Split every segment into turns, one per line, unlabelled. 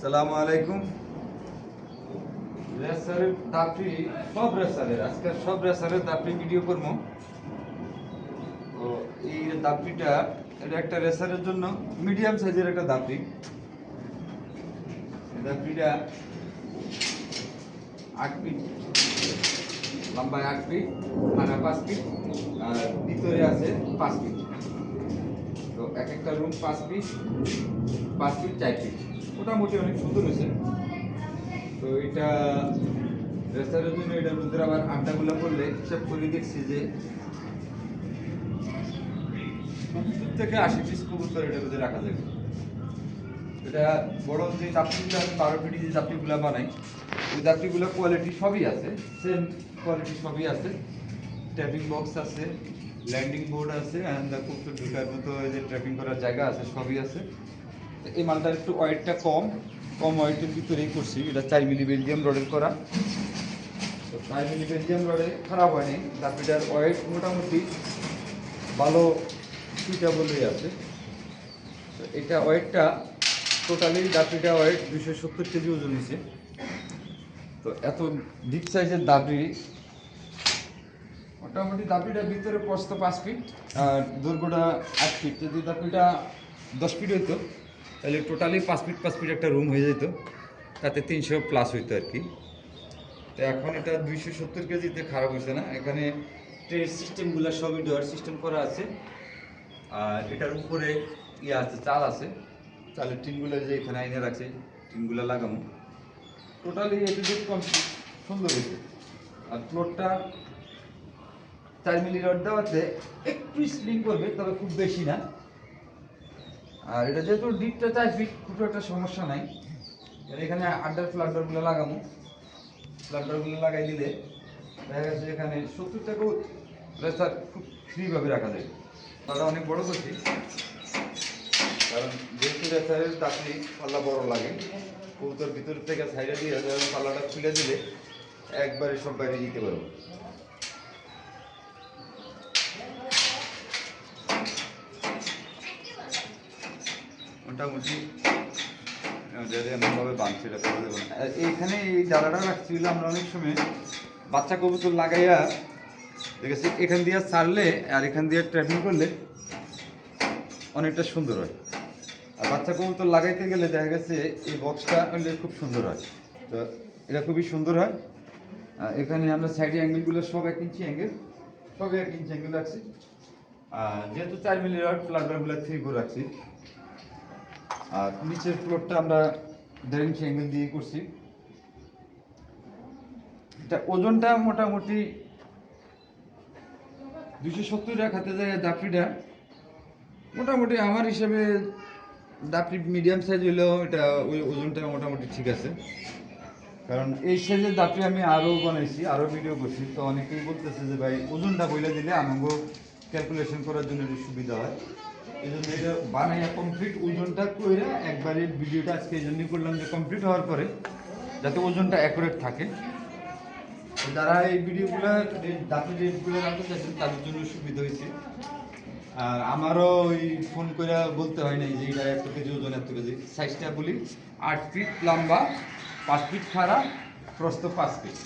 সালামু আলাইকুম। রেসারের দাপড়ি সব রেসারের আজকে সব রেসারের দাপড়ি ভিডিও করব। তো এই দাপড়িটা এটা একটা রেসারের জন্য মিডিয়াম সাইজের একটা দাপড়ি এই আট ফিট লম্বায় আট ফিট মানে পাঁচ ফিট আর ভিতরে আছে পাঁচ ফিট তো এক একটা রুম পাঁচ ফিট পাঁচ ফিট চার ফিট মোটামুটি অনেক সুন্দর হয়েছে। তো এটা রেস্টারের জন্য এটার মধ্যে আবার আড্ডাগুলো করলে হিসাব করে দেখছি যে সত্তর থেকে আশি পিস কবুতর এটার মধ্যে রাখা যাবে। এটা বড় যে চাপড়িগুলো আমি বারো ফিটি যে চাপড়িগুলো বানাই ওই চাপড়িগুলো কোয়ালিটি সবই আছে সেম কোয়ালিটি সবই আছে। ট্যাপিং বক্স আছে ল্যান্ডিং বোর্ড আছে অ্যান্ড কবুতর ঢুকার মতো যে ট্র্যাপিং করার জায়গা আছে, সবই আছে। এই মালটার একটু ওয়েটটা কম কম ওয়েটের ভিতরেই করছি। এটা চার মিলি বেলজিয়াম রডের করা। তো চার মিলি বেলজিয়াম রডে খারাপ হয়নি। দাপিটার ওয়েট মোটামুটি ভালো সুইটেবলই আছে। তো এটা ওয়েটটা টোটালি দাপিটা ওয়েট দুশো সত্তর কেজি ওজন নিছে। তো এত বিগ সাইজের দাবি মোটামুটি দাপিটার ভিতরে প্রস্ত পাঁচ ফিট আর দৈর্ঘ্যটা আট ফিট যদি দাপিটা দশ ফিট হইতো তাহলে টোটালি পাঁচ ফিট পাঁচ ফিট একটা রুম হয়ে যেত। তাতে তিনশো প্লাস হইতো আর কি। তো এখন এটা দুইশো সত্তর কেজিতে খারাপ হয়েছে না? এখানে ট্রেড সিস্টেমগুলো সবই ডোয়ার সিস্টেম করা আছে। আর এটার উপরে ইয়ে আছে, চাল আছে। চালের টিনগুলো যে এখানে আইনে রাখছে টিনগুলো লাগানো টোটালি এটি কমপ্লিট সুন্দর হয়েছে আর ফ্লোরটা চার মিলি রড দেওয়াতে একটু স্লিং করবে, তবে খুব বেশি না। আর এটা যেহেতু ডিপটা চার ফিট খুব একটা সমস্যা নাই। এখানে আড্ডার ফ্লাডারগুলো লাগানো ফ্লাডারগুলো লাগাই দিলে দেখা গেছে এখানে সত্তর টাকাও রেসার খুব ফ্রিভাবে রাখা যায়। তারা অনেক বড় করছি। কারণ যেহেতু রেসারের তাপনি পাল্লা বড় লাগে। কবুতর ভিতর থেকে সাইডে দিয়ে পাল্লাটা খুলে দিলে একবারে সব বাইরে দিতে পারব। মোটামুটি যদি এমনভাবে বাঁধছি এটা করে দেবো। এইখানে এই ডালাটা রাখছিল আমরা অনেক সময়। বাচ্চা কবুতর লাগাইয়া, দেখেছি, এখান দিয়ে ছাড়লে আর এখান দিয়ে ট্রেপিং করলে অনেকটা সুন্দর হয়। আর বাচ্চা কবুতর লাগাইতে গেলে দেখা গেছে এই বক্সটা হলে খুব সুন্দর হয়। তো এটা খুবই সুন্দর হয়। এখানে আমরা সাইডে অ্যাঙ্গেলগুলো সব এক ইঞ্চি অ্যাঙ্গেল সব এক ইঞ্চি অ্যাঙ্গেল রাখছি। আর যেহেতু চার মিলি রড ফ্লাডারগুলো থ্রি ফোর রাখছি আর নিচের ফ্লোরটা আমরা দেড় ইঞ্চি দিয়ে করছি। এটা ওজনটা মোটামুটি দুশো সত্তর রাখাতে যায় দাপড়িটা মোটামুটি আমার হিসাবে দাপড়ি মিডিয়াম সাইজ হলেও এটা ওই ওজনটা মোটামুটি ঠিক আছে। কারণ এই সাইজের দাপড়ি আমি আরও বানাইছি, আরও ভিডিও করছি। তো অনেকেই বলতেছে যে, ভাই, ওজনটা বইলে দিলে আমাকেও ক্যালকুলেশন করার জন্য সুবিধা হয়। এই জন্য এটা বানাইয়া কমপ্লিট ওজনটা করে একবারে ভিডিওটা আজকে এই জন্যই করলাম যে কমপ্লিট হওয়ার পরে যাতে ওজনটা অ্যাকুরেট থাকে। যারা এই ভিডিওগুলো দাঁতের রেটগুলো রাখতে চাইছেন, তাদের জন্য সুবিধা হয়েছে। আর আমারও ওই ফোন করে বলতে হয় নাই যে এটা এত কেজি, ওজন এত কেজি। সাইজটা বলি, আট ফিট লম্বা, পাঁচ ফিট খাড়া, প্রস্থ পাঁচ ফিট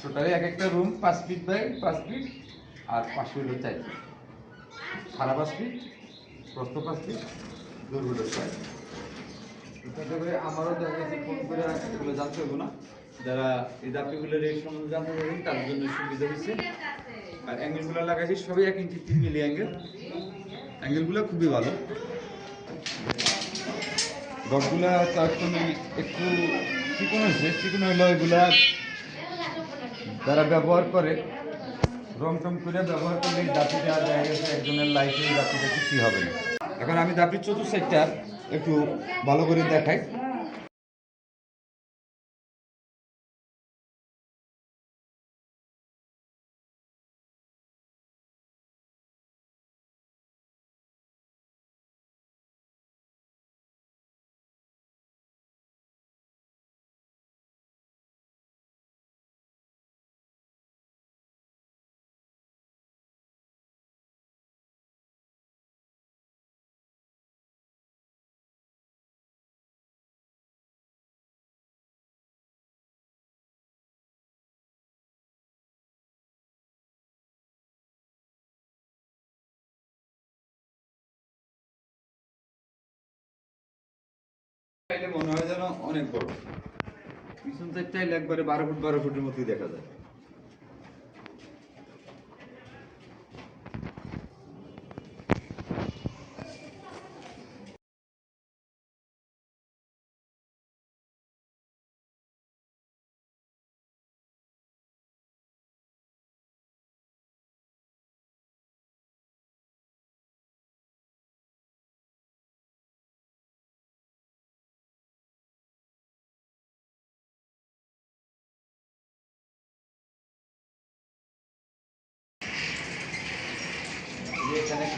টোটালি এক একটা রুম পাঁচ ফিট বাই পাঁচ ফিট আর পাঁচশো হলো চার ফিট খাড়া পাঁচ ফিট ফিট তাতে করে আমারও দেখা গেছে ফোন করে এগুলো জানতে হবে না। যারা এই দাপিগুলোর এই সম্বন্ধে জানতে পারবেন তার জন্য সুবিধা হয়েছে। আর অ্যাঙ্গেলগুলো লাগাইছি সবই এক ইঞ্চি তিন মিলি অ্যাঙ্গেল অ্যাঙ্গেলগুলো খুবই ভালো। ডটগুলা তার জন্য একটু চিকন হয়েছে চিকন হইলে ওইগুলা যারা ব্যবহার করে রং টং করে ব্যবহার করলে এই দাপিটা দেখা গেছে একজনের লাইফে দাপিটা কিছুই হবে না। এখন আমি দাপির চতুর্থ সেক্টর একটু ভালো করে দেখাই। মনে হয় যেন অনেক বড়। পিছন সাইডটাই একবারে বারো ফুট, বারো ফুটের মতোই দেখা যায়।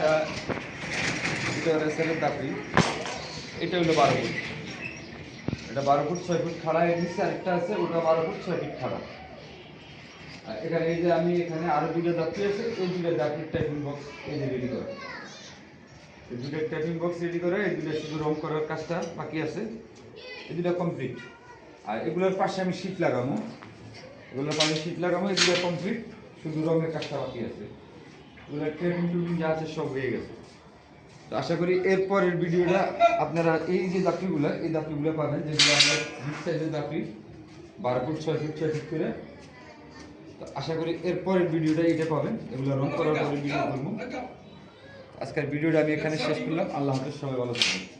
একটা রেসারের দাপড়ি এটা হলো বারো ফুট। এটা বারো ফুট, ছয় ফুট খাড়া, এর নিচে আরেকটা আছে, ওটা বারো ফুট, ছয় ফুট খাড়া। এখানে এই যে আমি এখানে আরও দুটো যাত্রী আছে, এই দুটো যাত্রীর টাইপিং বক্স এই যে রেডি করে। এই দুটো টাইপিং বক্স রেডি করে, এই দুটো শুধু রং করার কাজটা বাকি আছে। এই দুটো কমপ্লিট আর এগুলোর পাশে আমি শীট লাগাবো। এগুলোর পাশে শীট লাগাবো, এগুলো কমপ্লিট শুধু রঙের কাজটা বাকি আছে। যা আছে সব হয়ে গেছে। তো আশা করি এরপরের ভিডিওটা আপনারা এই যে দাপড়িগুলো এই দাপড়িগুলো পাবেন, যেগুলো আমরা বিগ সাইজের দাপড়ি বারো ফুট, ছয় ফুট ছয় ফুট করে। তো আশা করি এরপরের ভিডিওটা এটা পাবেন। এগুলো রং করার পরে ভিডিও করব। আজকের ভিডিওটা আমি এখানে শেষ করলাম। আল্লাহ হাফেজ, সবাই ভালো থাকবেন।